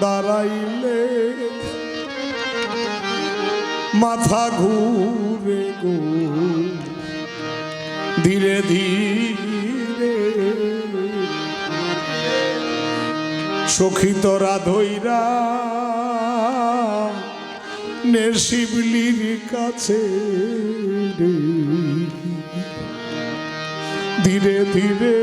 দাঁড়াইলে মাথা ঘুরে গো। ধীরে ধীরে সখী তোরা ধৈরা শিবলির কাছে ধীরে ধীরে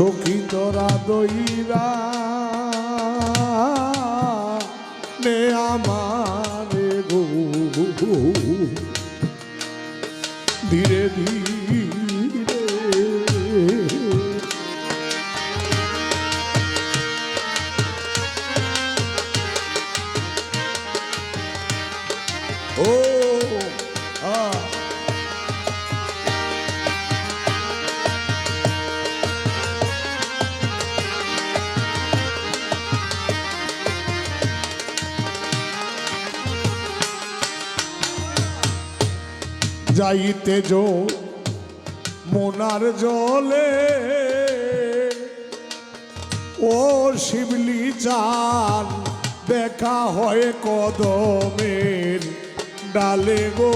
সখী তোরা দইরা নে আমার গো। ধীরে ধীরে যাইতে যো মোনার জলে। ও শিবলি চান দেখা হয় কদমের ডালে গো।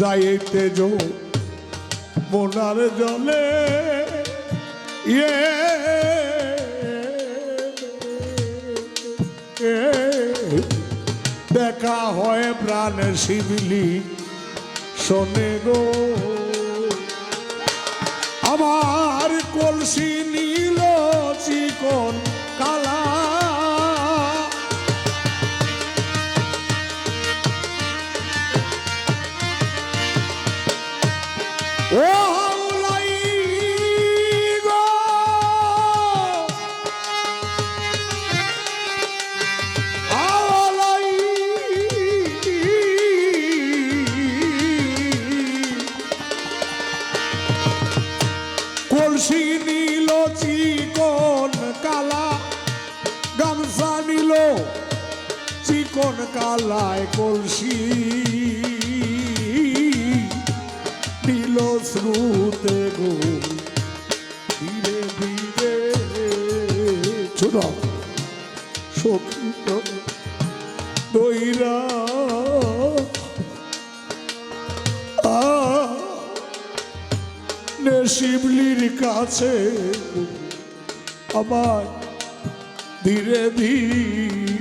যাইতে যো মোনার জলে ইয়ে দেখা হয় প্রাণ শিবলি, শোনে গো। আমার কলসি নীল চিকন কালায় কলসি। নীল স্রোতে গো ধীরে ধীরে ছোট। আ, নে শিবলির কাছে। আবার ধীরে ধীরে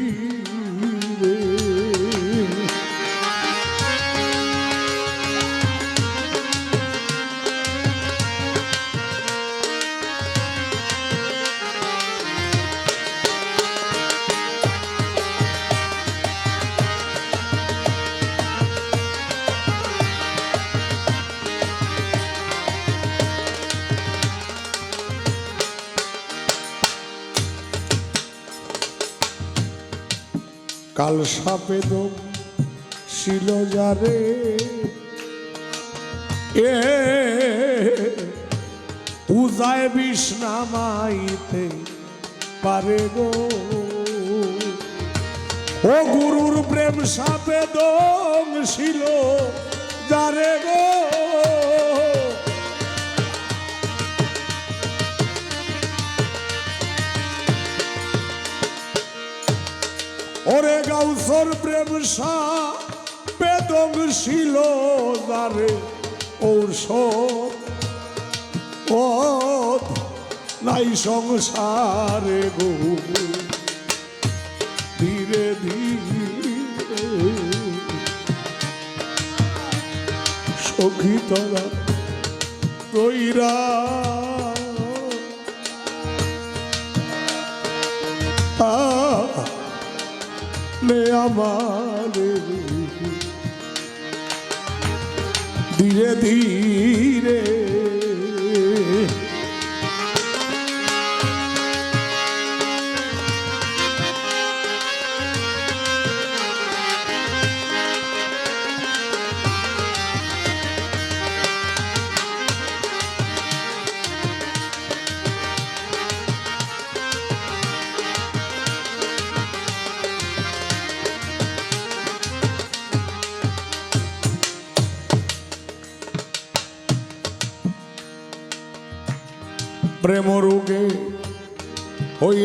কাল সাপে দম ছিল যারে। এ পূজায় বিষ নামাইতে পারে গো। ও গুরুর প্রেম সাপে দম ছিল যারে গো। ওরে গাউসর প্রেম সা, বেদম ছিল দারে ঔষধ। ও নাই সংসারে গো ধীরে ধীরে সখী তোরা তৈরা। নে আমার ধীরে ধীরে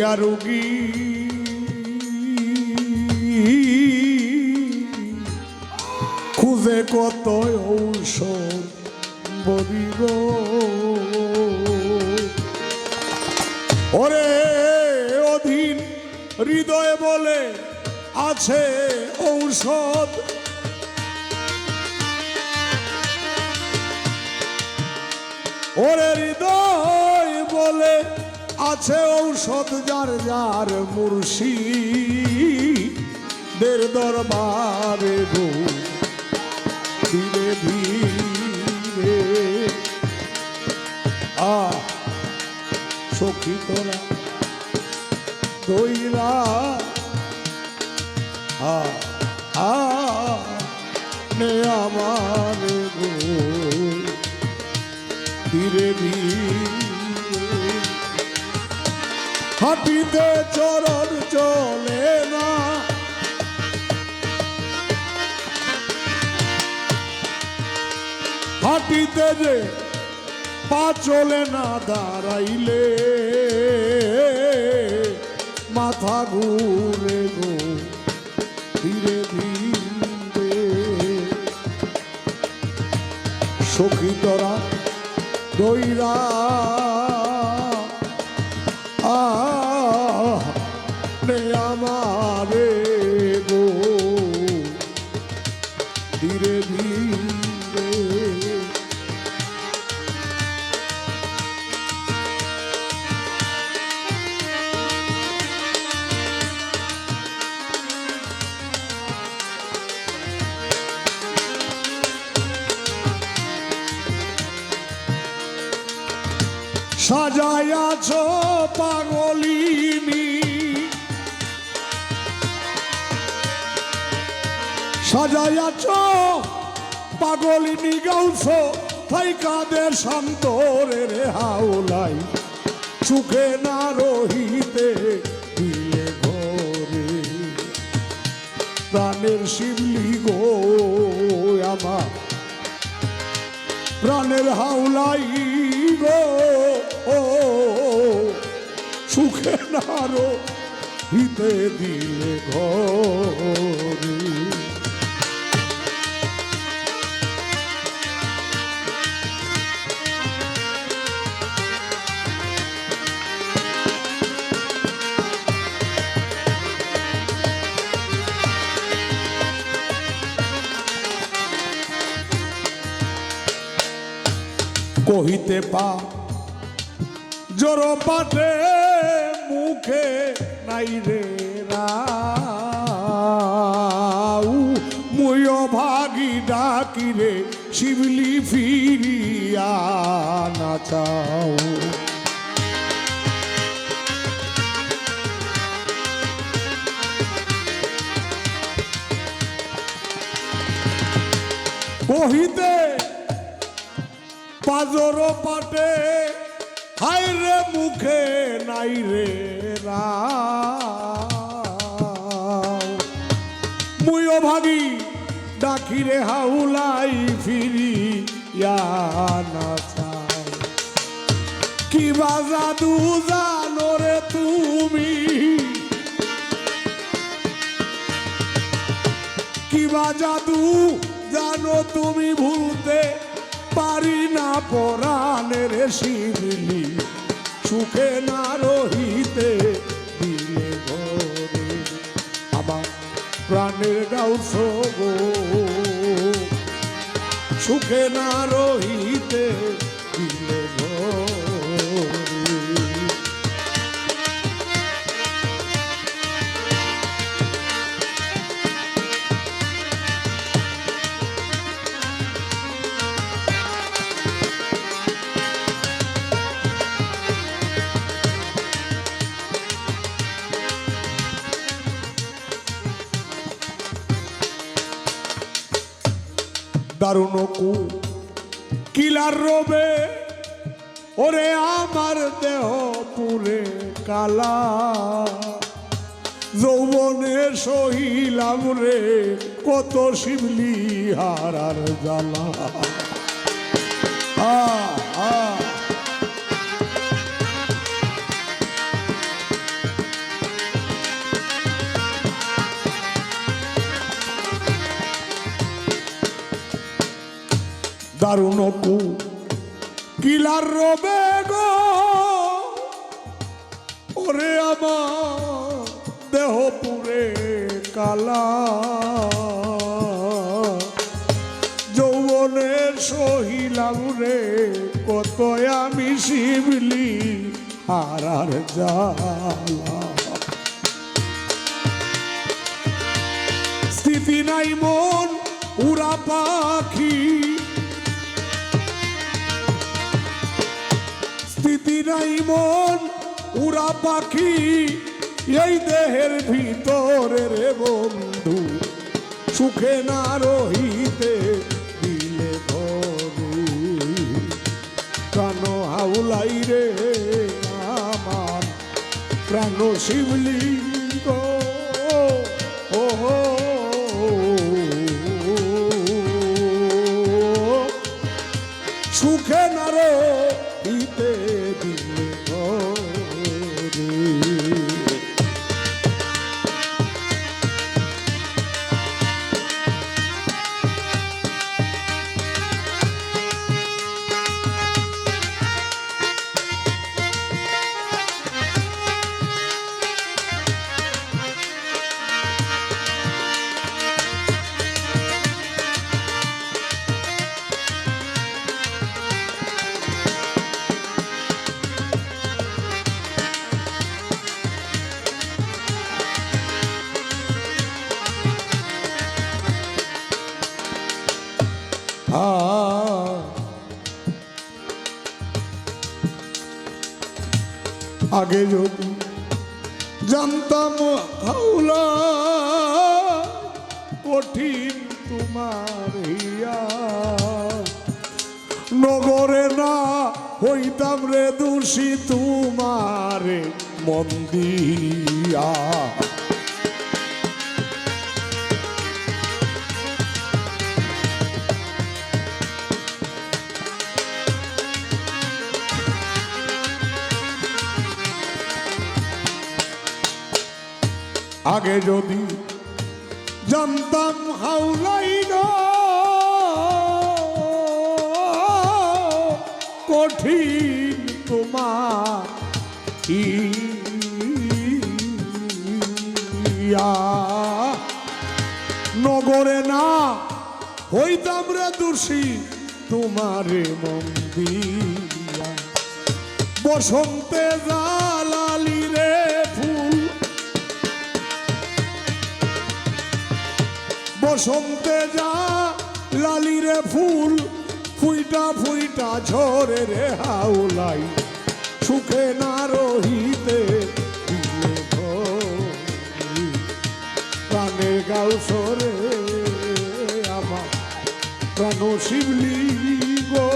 হইয়া রোগী। খুঁজে কত ঔষধ বরিব ওরে, অধীন হৃদয় বলে আছে ঔষধ। ওরে হৃদয় বলে আছে ঔষধ যার যার মুর্শি দের দরবারে হাঁটিতে যে পা চলে না দাঁড়াইলে মাথা ঘুরে গো ধীরে ধীরে। সখী তোরা দইরা সাজায়াছ পাগলিনী গাউছ তাই কাদের শান্তরে রে হাওলাই। চুকে না রহিতে দিলে ঘরে। প্রাণের শিবলি গো আমার। প্রাণের হাউলাই গো, ও, সুখে নারো হিতে দিলে ঘরে। কহিতে পা। জোর পাঠে মুখে নাই রে রাউ। ভাগি ডাকি রে, শিবলি ফিরিয়া নাচাও কহিতে পাজর পাটে। হাই রে মুখে নাই রে রাও মুইও ভাবি ডাকি রে হাউলাই ফিরি না কি বাজাদু জানো রে তুমি? কিবা জাদু জানো তুমি ভুলতে পারি না পরাণের শিবলি সুখে না রহিতে দিলে ঘরে আমার প্রাণের গাউ গো। সুখে না দারুণ কু। কিলার রবে, ওরে আমার দেহ পুরে কালা। যৌবনে সহিলাম রে, কত শিবলি হারার জ্বালা। দারুণ কু। কিলার রবে গো। আমার দেহ পুরে কালা। যৌবনের সহিলাম রে, কত আমি শিবলি হারার জ্বালা। স্থিতি নাই মন, উড়া পাখি নাই মন, উড়া পাখি, এই দেহের ভিতরে রে বন্ধু। সুখে না রহিতে দিলে ধরু প্রাণ হাউলাই রে আমার, প্রাণ শিবলিঙ্গ জানতাম হাওলা। কঠিন তোমার নগরে না হইতাম রে দোষী তোমার মন্দিয়া আগে যদি জানতাম হাউলাই কঠিন তোমার নগরে না হইতাম রে দোষী, তোমারে মন্দিরা বসন্তে জালালি বসন্তে যা, লালি রে ফুল, ফুইটা ফুইটা ঝরে রে হাউলাই সুখে না রহিতে। প্রাণের গাও সরে আমার, প্রাণ শিবলি গো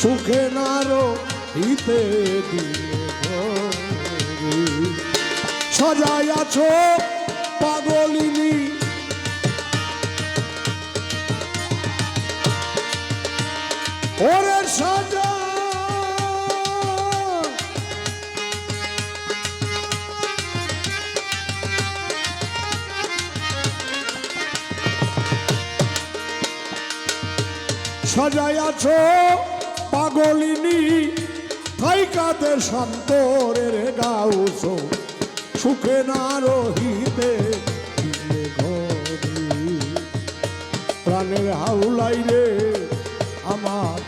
সুখে না রহিতে ভরি। সাজাইয়াছ পাগলিনী। ওরে সাজা। সাজাইয়াছ পাগলিনী থাইকাতে শান্তরের গাউছ সুখে না রহিতে প্রাণের হাউলাই রে আমার,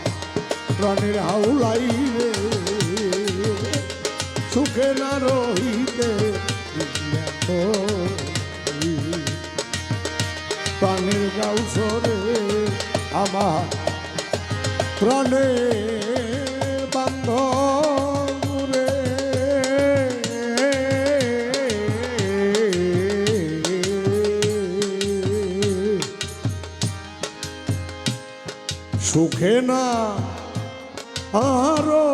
প্রাণের হাউলাই রে সুখে না রহিতে। প্রাণের গাউসরে আমার প্রাণে সুখে না আরও